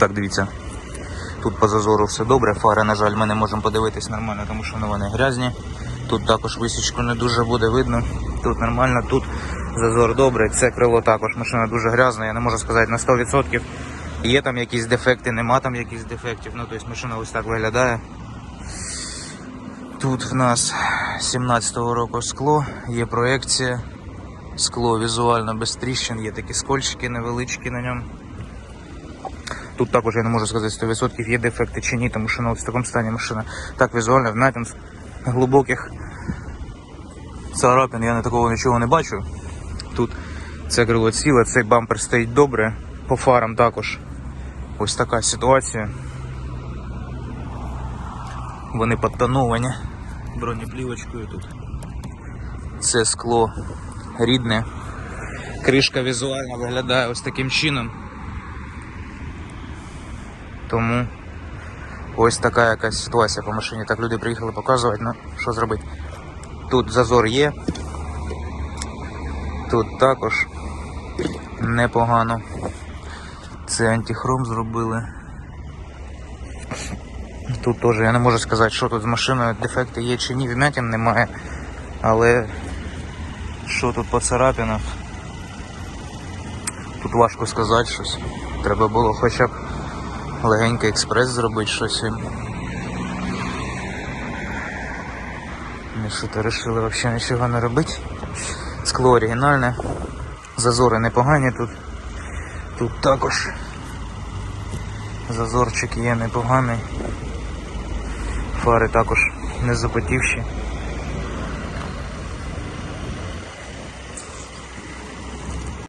Так, дивіться. Тут по зазору все добре. Фари, на жаль, ми не можемо подивитись нормально, тому що вони грязні. Тут також висічку не дуже буде видно. Тут нормально, тут зазор добрий. Це крило також. Машина дуже грязна, я не можу сказати на 100%. Є там якісь дефекти, нема там якихось дефектів. Ну, тобто машина ось так виглядає. Тут в нас 17-го року скло, є проекція. Скло візуально без тріщин, є такі скольчики невеличкі на ньому. Тут також я не можу сказати 100% є дефекти чи ні, тому що ну, в такому стані машина так візуально, вмятин глибоких царапин, я не такого нічого не бачу. Тут це крило ціле, цей бампер стоїть добре, по фарам також. Ось така ситуація. Вони подтоновані бронеплівочкою тут. Це скло рідне. Кришка візуально виглядає ось таким чином. Тому ось така якась ситуація по машині. Так люди приїхали показувати, ну що зробити. Тут зазор є. Тут також непогано. Це антихром зробили. Тут теж я не можу сказати, що тут з машиною, дефекти є чи ні, вмятин немає. Але що тут по царапинах? Тут важко сказати щось. Треба було хоча б легенький експрес зробити щось. Ми що то вирішили взагалі нічого не робити. Скло оригінальне. Зазори непогані тут. Тут також зазорчик є непоганий. Фари також не запотівші.